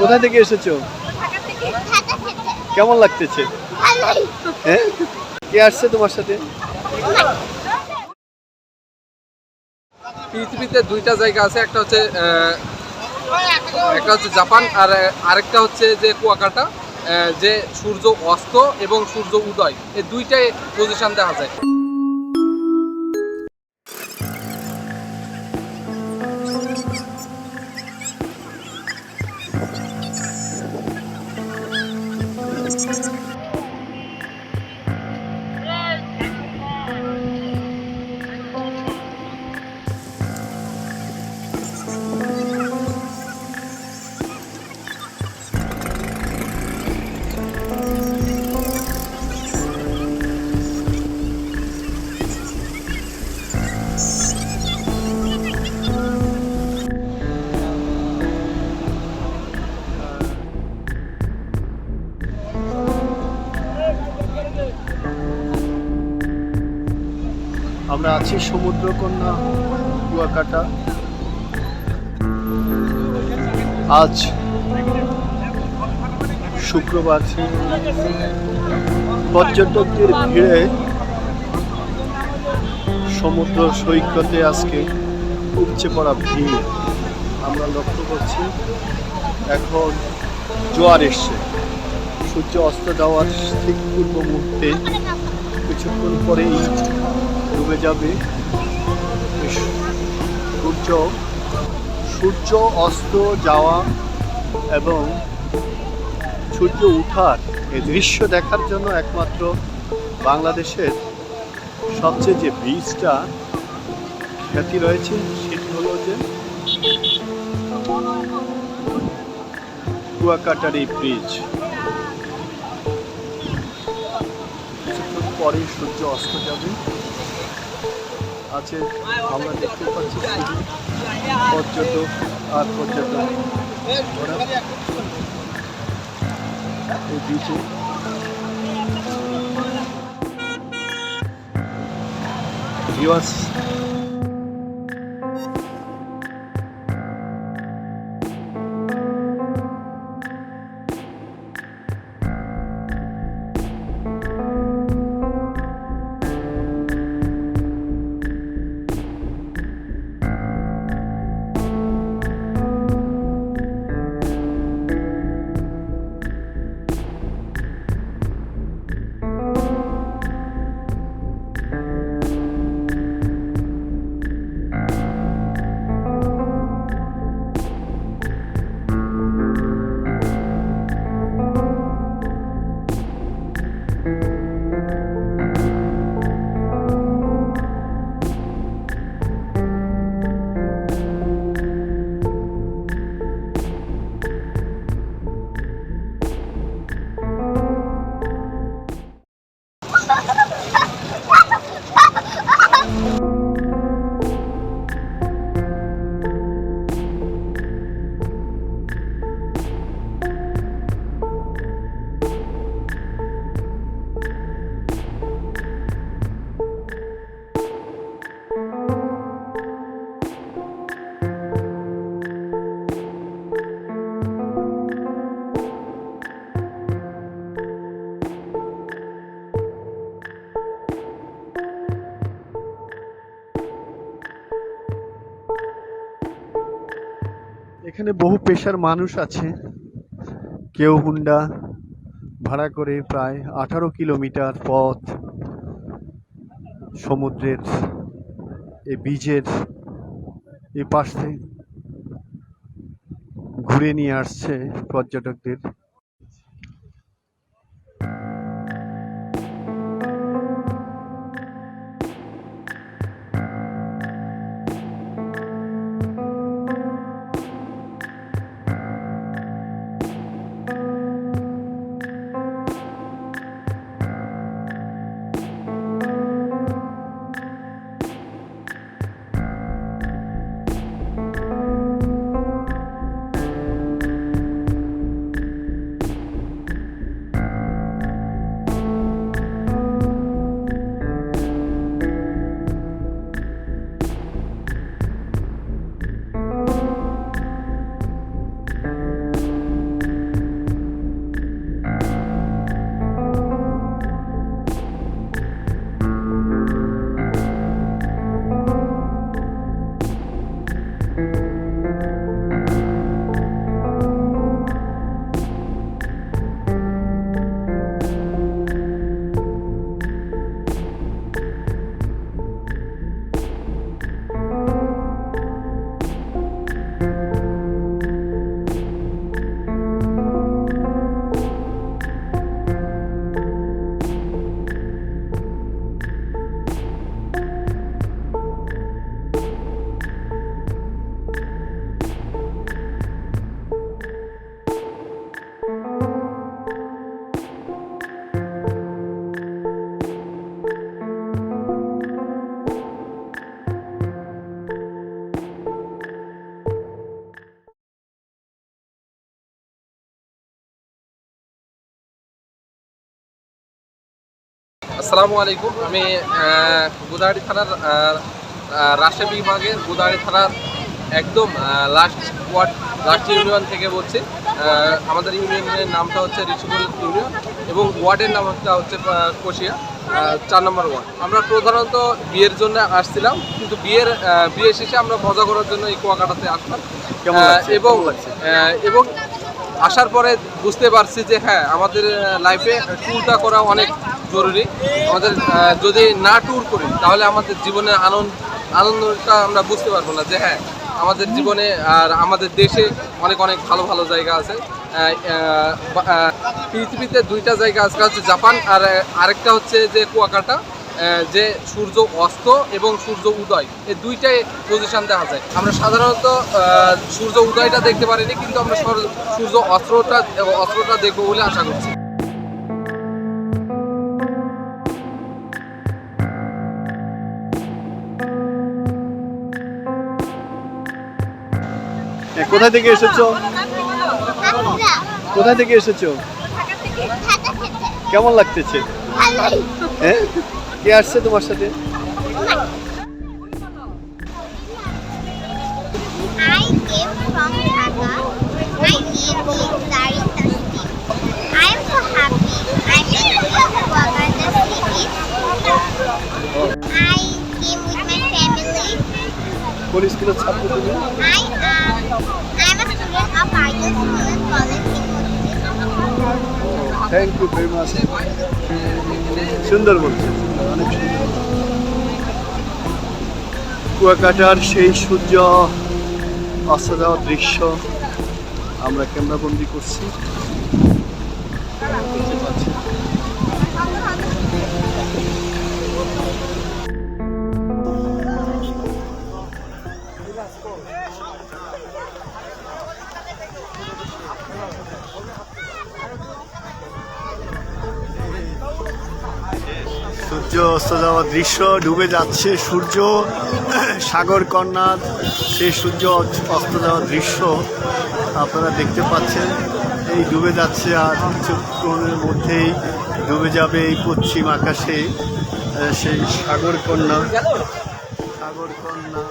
কোথা থেকে এসেছ? কেমন লাগতেছে? হ্যাঁ? কে আসছে তোমার সাথে? পৃথিবীতে দুইটা জায়গা আছে, একটা হচ্ছে একটা হচ্ছে জাপান আর আরেকটা হচ্ছে যে কুয়াকাটা যে সূর্য অস্ত এবং সূর্য উদয়। এই দুইটাই পজিশন দেখা যায়। আমরা আছি সমুদ্রকন্যা কুয়াকাটা। আজ শুক্রবার, পর্যটকদের ভিড়ে সমুদ্র সৈকতে আজকে উপচে পড়া ভিড়। আমরা লক্ষ্য করছি, এখন জোয়ার এসছে। সূর্য অস্ত যাওয়ার ঠিক পূর্ব মুহূর্তে কিছুক্ষণ পরেই ডুবে যাবে? সূর্য সূর্য অস্ত যাওয়া এবং সূর্য উঠার এই দৃশ্য দেখার জন্য একমাত্র বাংলাদেশের সবচেয়ে যে বীজটা খ্যাতি রয়েছে, সেটি হলো যে কুয়াকাটার ব্রিজ পরেই সূর্য অস্ত যাবে। আছে আমরা দেখতে পাচ্ছি পর্যটক আর পর্যটক। এই বিচে ভিউয়ার্স এখানে বহু পেশার মানুষ আছে। কেউ হুন্ডা, ভাড়া করে প্রায় আঠারো কিলোমিটার পথ, সমুদ্রের এ বীজের এ পাশে ঘুরে নিয়ে আসছে পর্যটকদের। আসসালামু আলাইকুম। আমি গোদাগাড়ি থানার রাজশাহী বিভাগের গোদাগাড়ি থানার একদম লাস্ট ওয়ার্ড লাস্ট ইউনিয়ন থেকে বলছি। আমাদের ইউনিয়নের নামটা হচ্ছে ঋষিকুল ইউনিয়ন এবং ওয়ার্ডের নামটা হচ্ছে কোশিয়া চার নম্বর ওয়ার্ড আমরা প্রধানত বিয়ের জন্য আসছিলাম কিন্তু বিয়ের বিয়ে শেষে আমরা মজা করার জন্য এই কুয়াকাটাতে আসলাম? এবং এবং আসার পরে বুঝতে পারছি যে হ্যাঁ আমাদের লাইফে ট্যুরটা করা অনেক জরুরি। আমাদের যদি না ট্যুর করি, তাহলে আমাদের জীবনের আনন্দ, আনন্দটা আমরা বুঝতে পারব না যে হ্যাঁ আমাদের জীবনে আর আমাদের দেশে অনেক অনেক ভালো ভালো জায়গা আছে। পৃথিবীতে দুইটা জায়গা একটা হচ্ছে জাপান আর আরেকটা হচ্ছে যে কুয়াকাটা যে সূর্য অস্ত এবং সূর্য উদয়, এই দুইটাই পজিশন দেখা যায়। আমরা সাধারণত সূর্য উদয়টা দেখতে পারিনি, কিন্তু আমরা সর- সূর্য অস্ত্রটা অস্ত্রটা দেখব বলে আশা করছি। এ, কোথায় থেকে এসেছ কোথায় থেকে এসেছ কেমন লাগতেছে হ্যাঁ কে আসছে তোমার সাথে. কোন স্কুলের ছাত্র তুমি I'm a student of thank you very much সুন্দর বলছে অনেক সুন্দর কুয়াকাটার সেই সূর্য অস্ত যাওয়ার দৃশ্য আমরা ক্যামেরাবন্দি করছি। সূর্য অস্ত যাওয়ার দৃশ্য ডুবে যাচ্ছে, সূর্য, সাগর কন্যা, সেই সূর্য অস্ত যাওয়ার দৃশ্য আপনারা দেখতে পাচ্ছেন। এই ডুবে যাচ্ছে আর কিছুক্ষণের মধ্যেই ডুবে যাবে এই পশ্চিম আকাশে সেই সাগর কন্যা। সাগর কন্যা।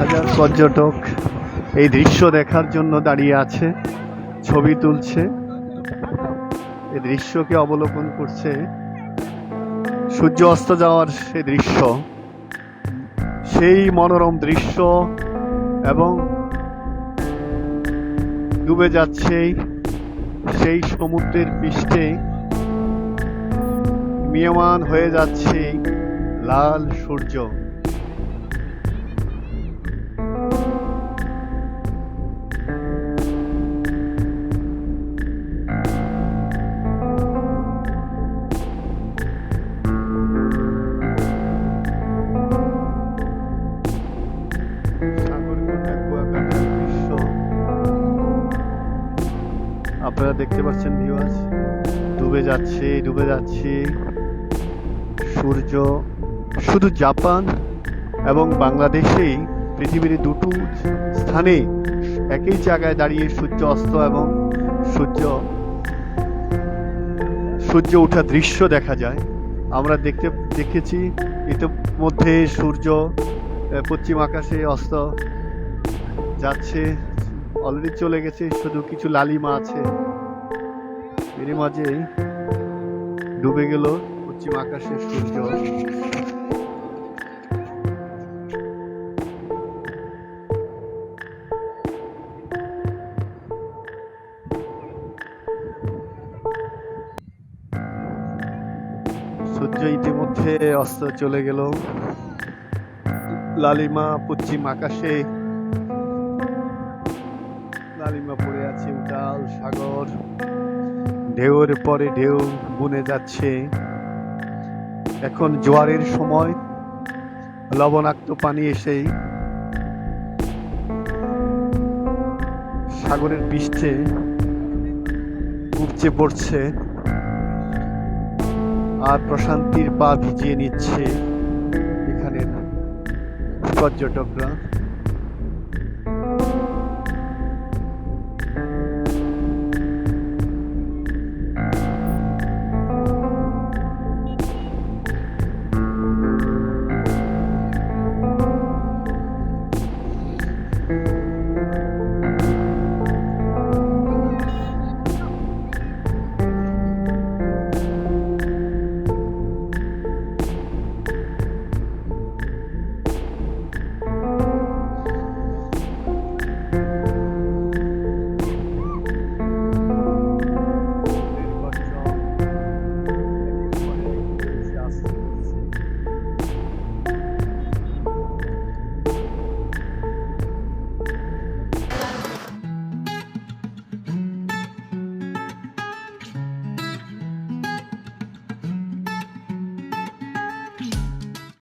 হাজার পর্যটক এই দৃশ্য দেখার জন্য দাঁড়িয়ে আছে, ছবি তুলছে। এই দৃশ্যকে অবলোকন করছে সূর্য অস্ত যাওয়ার সে দৃশ্য। সেই মনোরম দৃশ্য এবং ডুবে যাচ্ছে সেই সমুদ্রের পৃষ্ঠে। মিয়মান হয়ে যাচ্ছে লাল সূর্য। যাচ্ছে, ডুবে যাচ্ছে। সূর্য, শুধু জাপান এবং বাংলাদেশেই পৃথিবীর দুটো স্থানে একই জায়গায় দাঁড়িয়ে সূর্য অস্ত এবং সূর্য সূর্য ওঠা দৃশ্য দেখা যায়। আমরা দেখতে, দেখেছি ইতিমধ্যে সূর্য পশ্চিম আকাশে অস্ত যাচ্ছে অলরেডি চলে গেছে, শুধু কিছু লালিমা আছে। এর মাঝে ডুবে গেল পশ্চিম আকাশে সূর্য। সূর্য ইতিমধ্যে অস্ত চলে গেল। লালিমা পশ্চিম আকাশে। লালিমা পড়ে আছে উতাল সাগর। ঢেউয়ের পরে ঢেউ বুনে যাচ্ছে। এখন জোয়ারের সময়। লবণাক্ত পানি এসেই সাগরের পৃষ্ঠে উপচে পড়ছে আর প্রশান্তির পা ভিজিয়ে নিচ্ছে এখানের পর্যটকরা।